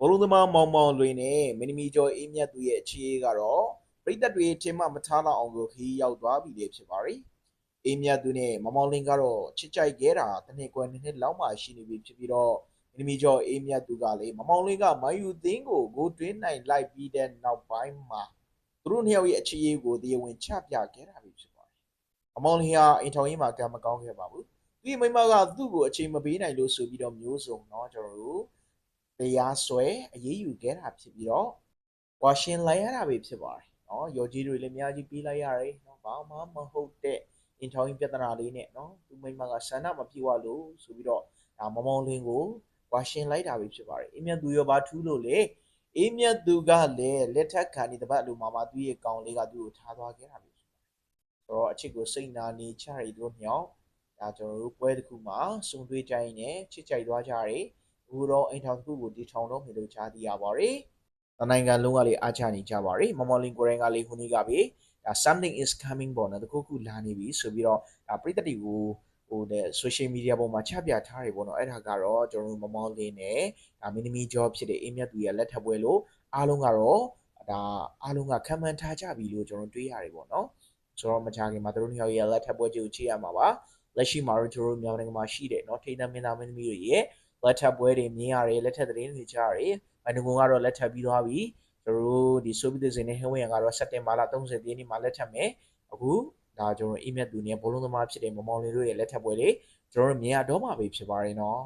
ဘောလုံးသမားမောင်မောင်လွင်နဲ့မင်းသမီးကျော်အေးမြတ်သူရဲ့အခြေအေးကတော့ပြည်သက်တွေထင်မှမထားတော့အောင်ကိုခီးရောက်သွားပြီလေဖြစ်ပါတယ်။အေးမြတ်သူနဲ့မောင်မောင်လင်းကတော့ချစ်ကြိုက်ခဲ့တာတစ်နှစ်ကွယ်နှစ်နှစ်လောက်မှရှိနေပြီဖြစ်ပြီးတော့မင်းသမီးကျော်အေးမြတ်သူကလေမောင်မောင်လင်းကမယူသိန်းကိုဂိုးတွင်းနိုင်လိုက်ပြီးတဲ့နောက်ပိုင်းမှာသူတို့နှစ်ယောက်ရဲ့အခြေအေးကိုတရားဝင်ချပြခဲ့တာပဲဖြစ်ပါတယ်။မောင်မောင်လင်းဟာအိမ်ထောင်ရေးမှာကံမကောင်းခဲ့ပါဘူး။သူ့မိမကသူ့ကိုအချိန်မပေးနိုင်လို့ဆိုပြီးတော့မျိုးစုံเนาะကျွန်တော်တို့ တရားစွဲအရေးယူခဲ့တာဖြစ်ပြီးတော့ဝါရှင်လိုက်ရတာပဲဖြစ်ပါတယ်နော်ရော်ကြီးတွေလည်းအများကြီးပြေးလိုက်ရတယ်နော်ဘာမှမဟုတ်တဲ့အင်ထောင်းပြဿနာလေးနဲ့နော်သူမိမကဆန္ဒမပြေဝလို့ဆိုပြီးတော့ဒါမမောင်လင်းကိုဝါရှင်လိုက်တာပဲဖြစ်ပါတယ်အင်းမြတ်သူရောဘာထူးလို့လေအင်းမြတ်သူကလည်းလက်ထက်ခံဒီတပတ်လူမာမာသူ့ရဲ့ကောင်လေးကသူ့ကိုထားသွားခဲ့တာပဲဖြစ်ပါတယ်ဆိုတော့အချစ်ကိုစိတ်နာနေချရည်တို့မြောက်ဒါကျွန်တော်တို့ပွဲတစ်ခုမှာစုံတွေ့ကြရင်ချစ်ကြိုက်သွားကြရည် ဘူတော်အိမ်ထောင်စုကိုတည်ထောင်တော့မယ်လို့ကြားသိရပါတယ်။တနိုင်ငံလုံးကလေအားချနေကြပါတယ်။မော်မော်လင်ကိုရင်ကလေခုနေ့ကပဲဒါ something is coming ပေါ်နော်တခုခုလာနေပြီဆိုပြီးတော့ဒါပြည်သက်တွေကိုဟိုတဲ့ social media ပေါ်မှာချပြထားတယ်ပေါ့နော်အဲ့ဒါကတော့ကျွန်တော်တို့မမောလင်းနဲ့ဒါမင်းသမီး job ဖြစ်တဲ့အင်းမြတ်သူရဲ့လက်ထပ်ပွဲလို့အားလုံးကတော့ဒါအားလုံးကခံမှန်းထားကြပြီလို့ကျွန်တော်တွေးရတယ်ပေါ့နော်ဆိုတော့မချခင်မှာတို့နှစ်ယောက်ရဲ့လက်ထပ်ပွဲကြီးကိုချိန်ရမှာပါလက်ရှိမှာတော့ကျွန်တော်တို့မြန်မာနိုင်ငံမှာရှိတယ်နော်ထိန်းတဲ့မင်းသားမင်းသမီးတွေရဲ့ လက်ထပ်ပွဲတွေမြင်ရတယ်လက်ထပ်သတင်းတွေကြားရတယ်ဘန်ဒဂုံကတော့လက်ထပ်ပြီးသွားပြီကျွန်တော်တို့ဒီဆိုဗီယက်ဇင်နဲ့ဟင်းဝင်ရကတော့စက်တင်ဘာလ30ရက်နေ့မှာလက်ထပ်မယ်အခုဒါကျွန်တော်အိမ်မြတ်သူနဲ့ဘောလုံးသမားဖြစ်တဲ့မမောင်လေးတို့ရဲ့လက်ထပ်ပွဲလေးကျွန်တော်တို့မြင်ရတော့မှာပဲဖြစ်ပါတယ်နော်